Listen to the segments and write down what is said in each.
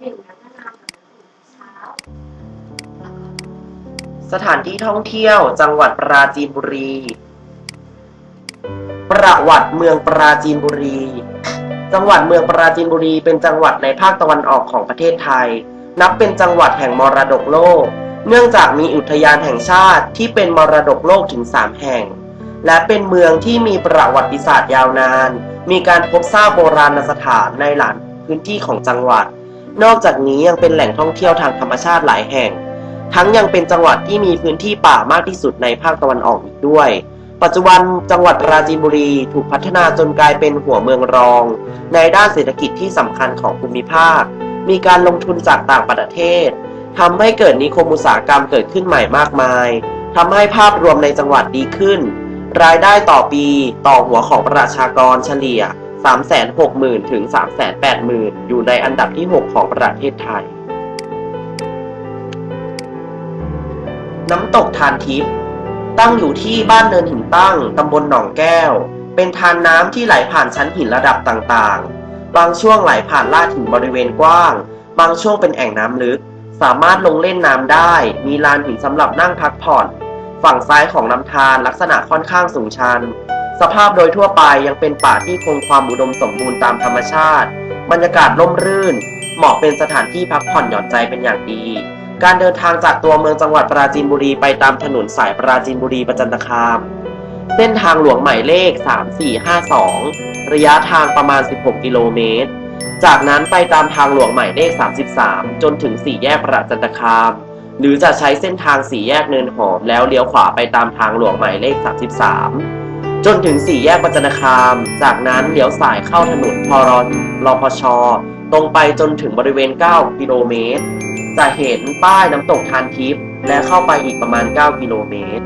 หนึ่งนักนามกับหนึ่งเช้า สถานที่ท่องเที่ยวจังหวัดปราจีนบุรี ประวัติเมืองปราจีนบุรี จังหวัดเมืองปราจีนบุรีเป็นจังหวัดในภาคตะวันออกของประเทศไทย นับเป็นจังหวัดแห่งมรดกโลก เนื่องจากมีอุทยานแห่งชาติที่เป็นมรดกโลกถึง 3 แห่ง และเป็นเมืองที่มีประวัติศาสตร์ยาวนาน มีการพบซากโบราณสถานในหลายพื้นที่ของจังหวัด นอกจากนี้ยังเป็นแหล่งท่องเที่ยวทางธรรมชาติหลายแห่ง ทั้งยังเป็นจังหวัดที่มีพื้นที่ป่ามากที่สุดในภาคตะวันออกอีกด้วย ปัจจุบันจังหวัดปราจีนบุรีถูกพัฒนาจนกลายเป็นหัวเมืองรอง ในด้านเศรษฐกิจที่สำคัญของภูมิภาค มีการลงทุนจากต่างประเทศทำให้เกิดนิคมอุตสาหกรรมเกิดขึ้นใหม่มากมายทำให้ภาพรวมในจังหวัดดีขึ้น รายได้ต่อปีต่อหัวของประชากรเฉลี่ย 360,000 ถึง 380,000 อยู่ในอันดับที่ 6 ของประเทศไทย น้ำตกทานทิพย์ตั้งอยู่ที่บ้านเนินหินตั้ง ตำบลหนองแก้ว เป็นทานน้ำที่ไหลผ่านชั้นหินระดับต่างๆ บางช่วงไหลผ่านลาดหินบริเวณกว้าง บางช่วงเป็นแอ่งน้ำลึก สามารถลงเล่นน้ำได้ มีลานหินสำหรับนั่งพักผ่อน ฝั่งซ้ายของลำธารลักษณะค่อนข้างสูงชัน สภาพโดยทั่วไปยังเป็นป่าที่คงความอุดมสมบูรณ์ตามธรรมชาติ บรรยากาศร่มรื่น เหมาะเป็นสถานที่พักผ่อนหย่อนใจเป็นอย่างดี การเดินทางจากตัวเมืองจังหวัดปราจีนบุรีไปตามถนนสายปราจีนบุรีประจันตคาม เส้นทางหลวงหมายเลข 3452 ระยะทางประมาณ 16 กิโลเมตร จากนั้นไปตามทางหลวงหมายเลข 33 จนถึงสี่แยกประจันตคาม หรือจะใช้เส้นทางสี่แยกเนินหอมแล้วเลี้ยวขวาไปตามทางหลวงหมายเลข 33 จนถึงสี่แยกประจนตคาม จากนั้นเลี้ยวสายเข้าถนนพรรพช ตรงไปจนถึงบริเวณ 9 กิโลเมตร จะเห็นป้ายน้ำตกทานทิพย์และเข้าไปอีกประมาณ 9 กิโลเมตร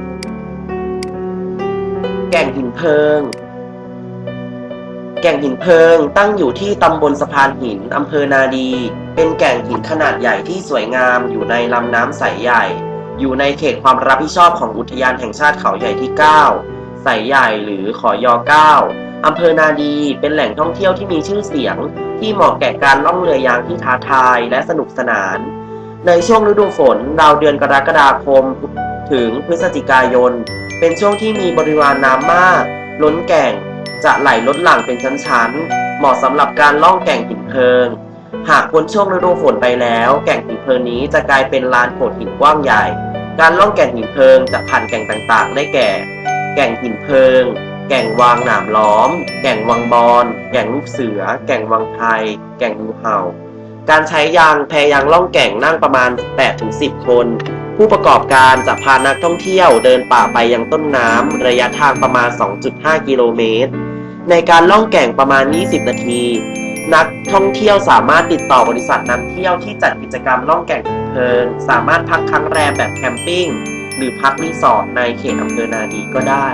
แก่งหินเพิง แก่งหินเพิงตั้งอยู่ที่ตำบลสะพานหินอำเภอนาดี เป็นแก่งหินขนาดใหญ่ที่สวยงามอยู่ในลำน้ำใสใหญ่ อยู่ในเขตความรับผิดชอบของอุทยานแห่งชาติเขาใหญ่ที่ 9 ใสใหญ่หรือขอยอ9อำเภอนาดีเป็นแหล่งท่องเที่ยวที่มีชื่อเสียง ที่เหมาะแก่การล่องเรือยางที่ท้าทายและสนุกสนาน ในช่วงฤดูฝนราวเดือนกรกฎาคมถึงพฤศจิกายน เป็นช่วงที่มีปริมาณน้ำมาก ล้นแก่ง จะไหลลดหลั่งเป็นชั้นๆ เหมาะสำหรับการล่องแก่งหินเพลิง หากพ้นช่วงฤดูฝนไปแล้ว แก่งหินเพลิงนี้จะกลายเป็นลานโขดหินกว้างใหญ่ การล่องแก่งหินเพลิงจะผ่านแก่งต่างๆ ได้แก่ แก่งหินเพิง แก่งวางหนามล้อม แก่งวังบอน แก่งลูกเสือ แก่งวังไทย แก่งงูเห่า การใช้ยางแพยางล่องแก่งนั่งประมาณ 8-10 คน ผู้ประกอบการจะพานักท่องเที่ยวเดินป่าไปยังต้นน้ำระยะทางประมาณ 2.5 กิโลเมตร ในการล่องแก่งประมาณ 20 นาที นักท่องเที่ยวสามารถติดต่อบริษัทนำเที่ยวที่จัดกิจกรรมล่องแก่งเพลิง สามารถพักค้างแรมแบบแคมปิ้ง หรือพักรีสอร์ทในเขตอำเภอนาดีก็ได้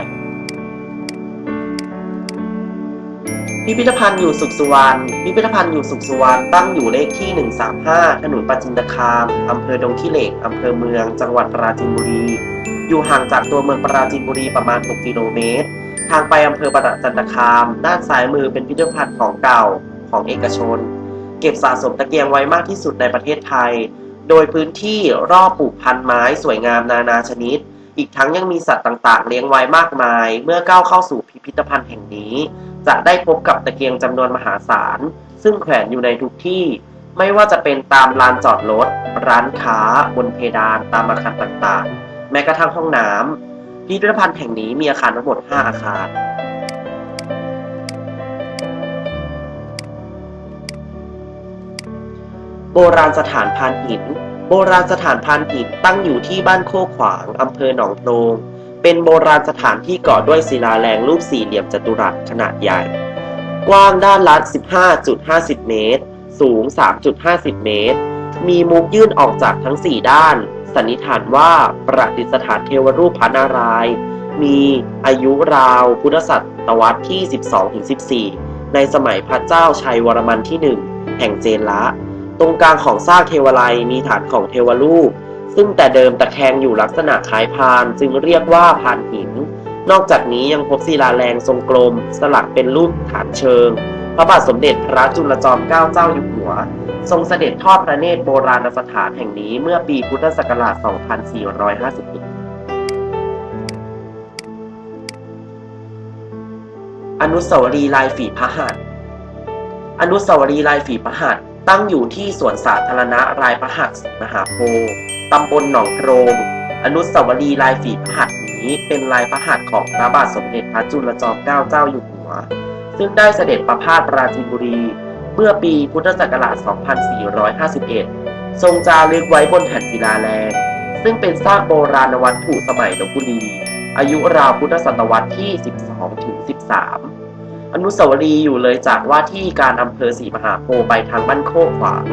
พิพิธภัณฑ์อยู่สุขสุวรรณ พิพิธภัณฑ์อยู่สุขสุวรรณตั้งอยู่เลขที่ 135 ถนนปราจินตคาม อำเภอดงขี้เหล็ก อำเภอเมือง จังหวัดปราจีนบุรี อยู่ห่างจากตัวเมืองปราจีนบุรีประมาณ 6 กิโลเมตร ทางไปอำเภอประจันตคาม ด้านซ้ายมือเป็นพิพิธภัณฑ์ของเก่าของเอกชน เก็บสะสมตะเกียงไว้มากที่สุดในประเทศไทย โดยพื้นที่รอบปลูกพันไม้สวยงามนานาชนิด อีกทั้งยังมีสัตว์ต่างๆ เลี้ยงไว้มากมาย เมื่อก้าวเข้าสู่พิพิธภัณฑ์แห่งนี้ จะได้พบกับตะเกียงจำนวนมหาศาล ซึ่งแขวนอยู่ในทุกที่ ไม่ว่าจะเป็นตามลานจอดรถ ร้านค้า บนเพดาน ตามอาคารต่างๆ แม้กระทั่งห้องน้ำพิพิธภัณฑ์แห่งนี้มีอาคารทั้งหมด 5 อาคารโบราณสถานพานหิน โบราณสถานพานหินตั้งอยู่ที่บ้านโคกขวางอำเภอหนองโพรงเป็นโบราณสถานที่ก่อด้วยศิลาแรงรูปสี่เหลี่ยมจัตุรัสขนาดใหญ่ กว้างด้านละ 15.50 เมตร สูง 3.50 เมตร มีมุกยื่นออกจากทั้ง 4 ด้าน สันนิษฐานว่าประดิษฐานเทวรูปพระนารายณ์มีอายุราวพุทธศตวรรษที่ 12-14 ในสมัยพระเจ้าชัยวรมันที่ 1 แห่งเจนละ ตรงกลางของซากเทวไลยมีฐานของเทวรูป ซึ่งแต่เดิมตะแคงอยู่ลักษณะคล้ายพาน จึงเรียกว่าพานหิน นอกจากนี้ยังพบศิลาแรงทรงกลม สลักเป็นรูปฐานเชิง พระบาทสมเด็จพระจุลจอมเกล้าเจ้าอยู่หัววทรงเสด็จทอดพระเนตรโบราณสถานแห่งนี้เมื่อปีพุทธศักราช 2451อนุสาวรีย์ลายฝีพระหัตถ์อนุสาวรีย์ลายฝีพระหัตถ์ ตั้งอยู่ที่สวนสาธารณะลายพระหัตถ์ศรีมหาโพธิ์ตำบลหนองโพรงอนุสาวรีย์ลายฝีพระหัตถ์นี้เป็นลายพระหัตถ์ของพระบาทสมเด็จพระจุลจอมเกล้าเจ้าอยู่หัว ซึ่งได้เสด็จประพาสปราจีนบุรี เมื่อปีพุทธศักราช 2451 ทรงจารึกไว้บนแผ่นศิลาแรงซึ่งเป็นซากโบราณวัตถุสมัยลพบุรี อายุราวพุทธศตวรรษที่ 12 ถึง 13 อนุสาวรีย์อยู่เลยจากว่าที่การอำเภอศรีมหาโพธิ์ไปทางบ้านโคกขวาง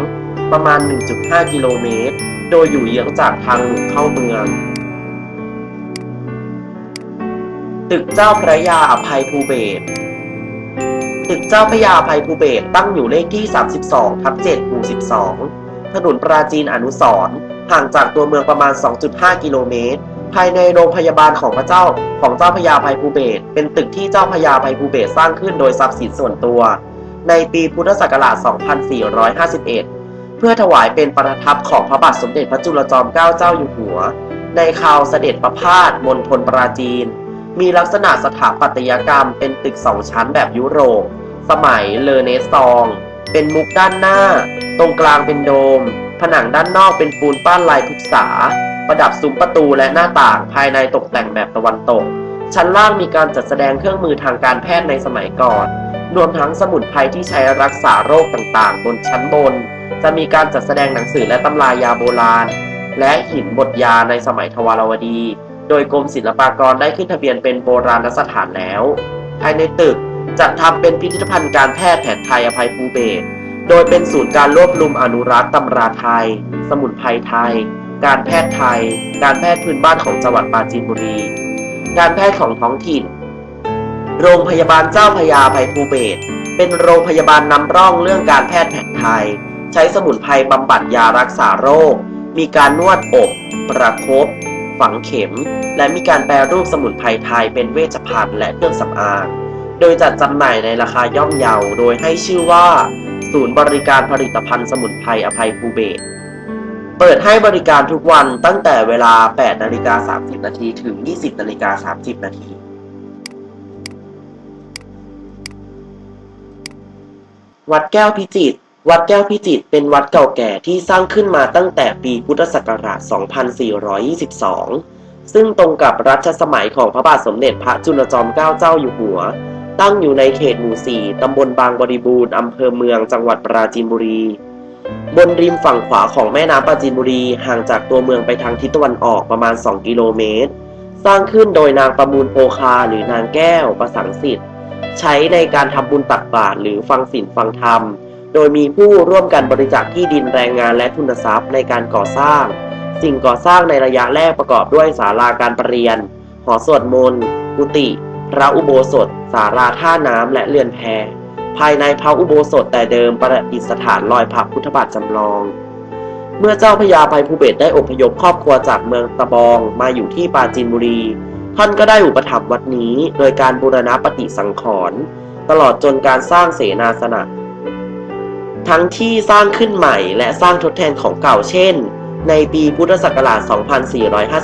ประมาณ 1.5 กิโลเมตร โดยอยู่เยื้องจากทางลวงเข้าเมือง ตึกเจ้าพระยาอภัยภูเบศตึกเจ้าพระยาอภัยภูเบศตั้งอยู่เลขที่ 32ทับ7หมู่12 ถนนปราจีนอนุสร์ห่างจากตัวเมืองประมาณ 2.5 กิโลเมตร ภายในโรงพยาบาลของพระเจ้าของเจ้าพระยาภัยภูเบศเป็นตึกที่เจ้าพระยาภัยภูเบศสร้างขึ้นโดยทรัพย์สินส่วนตัว ในปีพุทธศักราช 2451 เพื่อถวายเป็นประทับของพระบาทสมเด็จพระจุลจอมเกล้าเจ้าอยู่หัว ในคราวเสด็จประพาสมณฑลปราจีน มีลักษณะสถาปัตยกรรมเป็นตึกสองชั้นแบบยุโรป สมัยเลเนซอง เป็นมุกด้านหน้า ตรงกลางเป็นโดม ผนังด้านนอกเป็นปูนปั้นลายพฤกษา ประดับซุ้มประตูและหน้าต่างภายในตกแต่งแบบตะวันตก ชั้นล่างมีการจัดแสดงเครื่องมือทางการแพทย์ในสมัยก่อน รวมทั้งสมุนไพรที่ใช้รักษาโรคต่างๆ บนชั้นบน จะมีการจัดแสดงหนังสือและตำรายาโบราณ และหินบทยาในสมัยทวารวดี โดยกรมศิลปากรได้ขึ้นทะเบียนเป็นโบราณสถานแล้ว ภายในตึกจัดทำเป็นพิพิธภัณฑ์การแพทย์แผนไทยอภัยภูเบศโดยเป็นศูนย์การรวบรวมอนุรักษ์ตำราไทย สมุนไพรไทย การแพทย์ไทย การแพทย์พื้นบ้านของจังหวัดปราจีนบุรี การแพทย์ของท้องถิ่น โรงพยาบาลเจ้าพยาภัยภูเบศเป็นโรงพยาบาลนำร่องเรื่องการแพทย์แผนไทย ใช้สมุนไพรบำบัดยารักษาโรค มีการนวดอบ ประคบฝังเข็ม และมีการแปรรูปสมุนไพรไทยเป็นเวชภัณฑ์และเครื่องสำอาง โดยจัดจำหน่ายในราคาย่อมเยา โดยให้ชื่อว่า ศูนย์บริการผลิตภัณฑ์สมุนไพรอภัยภูเบศ เปิดให้บริการทุกวันตั้งแต่เวลา 8 นาฬิกา 30 นาที ถึง 20 นาฬิกา 30 นาที วัดแก้วพิจิตร วัดแก้วพิจิตรเป็นวัดเก่าแก่ที่สร้างขึ้นมาตั้งแต่ปีพุทธศักราช 2422 ซึ่งตรงกับรัชสมัยของพระบาทสมเด็จพระจุลจอมเกล้าเจ้าอยู่หัว ตั้งอยู่ในเขตหมู่ 4 ตำบลบางบริบูรณ์ อำเภอเมือง จังหวัดปราจีนบุรี บนริมฝั่งขวาของแม่น้ำปราจีนบุรี ห่างจากตัวเมืองไปทางทิศตะวันออกประมาณ 2 กิโลเมตร สร้างขึ้นโดยนางประมูลโพคาหรือนางแก้วประสังสิทธิ์ใช้ในการทำบุญตักบาตรหรือฟังศีลฟังธรรม โดยมีผู้ร่วมกันบริจาคที่ดินแรงงานและทุนทรัพย์ในการก่อสร้าง สิ่งก่อสร้างในระยะแรกประกอบด้วยศาลาการประเรียน หอสวดมนต์ กุฏิ พระอุโบสถ ศาลาท่าน้ำและเรือนแพ ภายในพระอุโบสถแต่เดิมประดิษฐานรอยพระพุทธบาทจำลอง เมื่อเจ้าพระยาภัยภูเบศได้อพยพครอบครัวจากเมืองตะบองมาอยู่ที่ปราจีนบุรี ท่านก็ได้อุปถัมภ์วัดนี้ โดยการบูรณะปฏิสังขรณ์ตลอดจนการสร้างเสนาสนะ ทั้งที่สร้างขึ้นใหม่และสร้างทดแทนของเก่าเช่น ในปีพุทธศักราช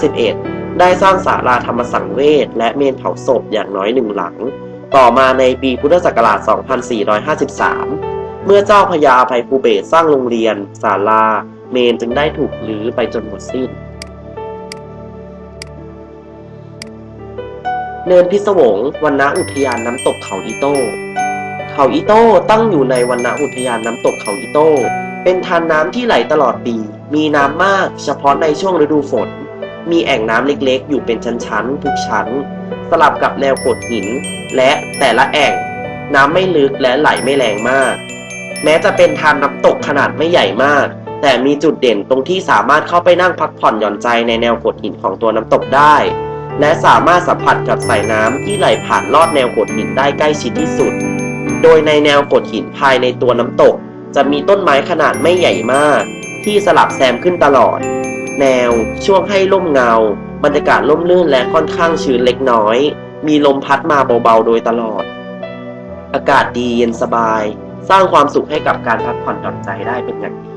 2451 ได้สร้างศาลาธรรมสังเวชและเมนเผาศพอย่างน้อยหนึ่งหลัง ต่อมาในปีพุทธศักราช 2453 เมื่อเจ้าพญาภัยภูเบศสร้างโรงเรียน ศาลา เมนจึงได้ถูกรื้อไปจนหมดสิ้น เนินพิศวงวันณอุทยานน้ำตกเขาอีโต้ เขาอีโต้ตั้งอยู่ในวันณอุทยานน้ำตกเขาอีโต้ เป็นทานน้ำที่ไหลตลอดปี มีน้ำมากเฉพาะในช่วงฤดูฝน มีแอ่งน้ำเล็กๆ อยู่เป็นชั้นๆ ทุกชั้น สลับกับแนวโขดหิน และแต่ละแอ่ง น้ำไม่ลึกและไหลไม่แรงมาก แม้จะเป็นทานน้ำตกขนาดไม่ใหญ่มาก แต่มีจุดเด่นตรงที่สามารถเข้าไปนั่งพักผ่อนหย่อนใจในแนวโขดหินของตัวน้ำตกได้ และสามารถสัมผัสกับสายน้ำที่ไหลผ่านลอดแนวโขดหินได้ใกล้ชิดที่สุด โดยในแนวโขดหินภายในตัวน้ำตก จะมีต้นไม้ขนาดไม่ใหญ่มาก ที่สลับแซมขึ้นตลอด แนวช่วงให้ร่มเงาบรรยากาศร่มรื่นและค่อนข้างชื้นเล็กน้อย มีลมพัดมาเบาๆ โดยตลอด อากาศดีเย็นสบาย สร้างความสุขให้กับการพักผ่อนหย่อนใจได้เป็นอย่างดี